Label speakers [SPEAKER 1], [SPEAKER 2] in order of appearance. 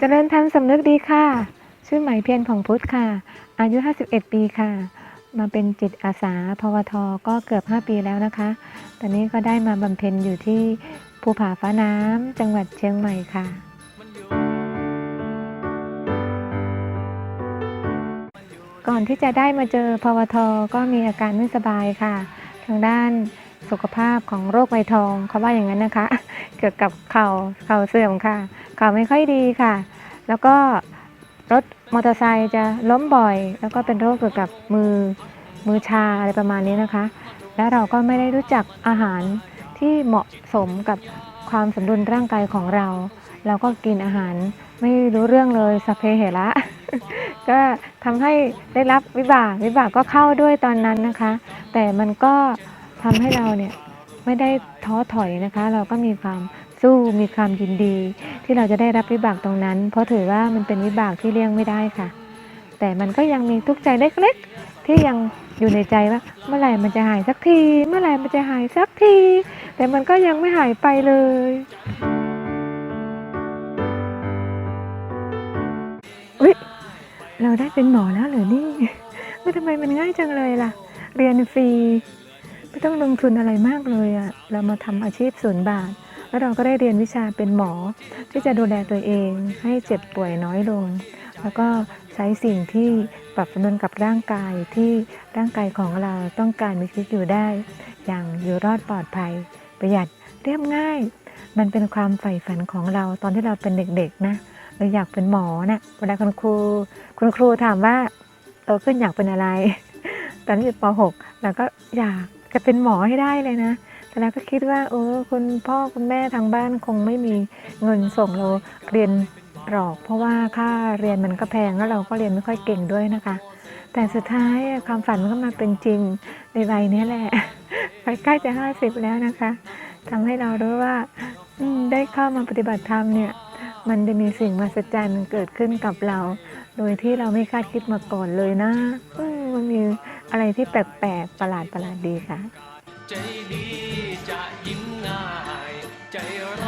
[SPEAKER 1] เจริญธรรมสำนึกดีค่ะ ชื่อหมเพียรผ่องพุทธค่ะ อายุ 51 ปีค่ะ มาเป็นจิตอาสาพวทก็เกือบ 5 ปีแล้วนะคะ ตอนนี้ก็ได้มาบำเพ็ญอยู่ที่ภูผาฟ้าน้ำจังหวัดเชียงใหม่ค่ะ ก่อนที่จะได้มาเจอพวทก็มีอาการไม่สบายค่ะ ทางด้านสุขภาพของโรคไวทองเขาว่าอย่างนั้นนะคะ เกี่ยวกับเข่าเข่าเสื่อมค่ะ เข่าไม่ค่อยดีค่ะ แล้วก็รถมอเตอร์ไซค์จะล้มบ่อย แล้วก็เป็นโรคเกี่ยวกับมือมือชาอะไรประมาณนี้นะคะ และเราก็ไม่ได้รู้จักอาหารที่เหมาะสมกับความสมดุลร่างกายของเรา เราก็กินอาหารไม่รู้เรื่องเลยสเพเหระ ก็ทำให้ได้รับวิบากวิบากก็เข้าด้วยตอนนั้นนะคะ แต่มันก็ทำให้เราเนี่ยไม่ได้ท้อถอยนะคะ เราก็มีความ สู้มีความยินดี ที่เราจะได้รับวิบากตรงนั้น เพราะถือว่ามันเป็นวิบากที่เลี่ยงไม่ได้ค่ะ แต่มันก็ยังมีทุกข์ใจเล็กๆ ที่ยังอยู่ในใจว่าเมื่อไหร่มันจะหายสักที เมื่อไหร่มันจะหายสักที แต่มันก็ยังไม่หายไปเลย อุ๊ย เราได้เป็นหมอแล้วเหรอนี่ว่ทำไมมันง่ายจังเลยล่ะ เรียนฟรี ไม่ต้องลงทุนอะไรมากเลยอะเรามาทำอาชีพศูนย์บาท แล้วเราก็ได้เรียนวิชาเป็นหมอ ที่จะดูแลตัวเองให้เจ็บป่วยน้อยลง แล้วก็ใช้สิ่งที่ปรับสมดุลกับร่างกายที่ร่างกายของเราต้องการมีชีวิตอยู่ได้ อย่างอยู่รอดปลอดภัย ประหยัดเรียบง่าย มันเป็นความใฝ่ฝันของเราตอนที่เราเป็นเด็กๆนะเราอยากเป็นหมอนะ่ะเวลาคุณครู คุณครูถามว่าโตขึ้นอยากเป็นอะไร ตอนที่อยู่ป .6 เราก็อยากจะเป็นหมอให้ได้เลยนะ เราก็คิดว่าโอ้คุณพ่อคุณแม่ทางบ้านคงไม่มีเงินส่งเราเรียนหรอก เพราะว่าค่าเรียนมันก็แพงแล้วเราก็เรียนไม่ค่อยเก่งด้วยนะคะ แต่สุดท้ายความฝันมันก็มาเป็นจริงในวัยนี้แหละใกล้จะห้าสิบแล้วนะคะทำให้เรารู้ว่าได้เข้ามาปฏิบัติธรรมเนี่ยมันจะมีสิ่งมหัศจรรย์เกิดขึ้นกับเรา โดยที่เราไม่คาดคิดมาก่อนเลยนะมันมีอะไรที่แปลกๆประหลาดประหลาดดีค่ะ
[SPEAKER 2] ใจดีจะยิ้มง่าย ใจรัก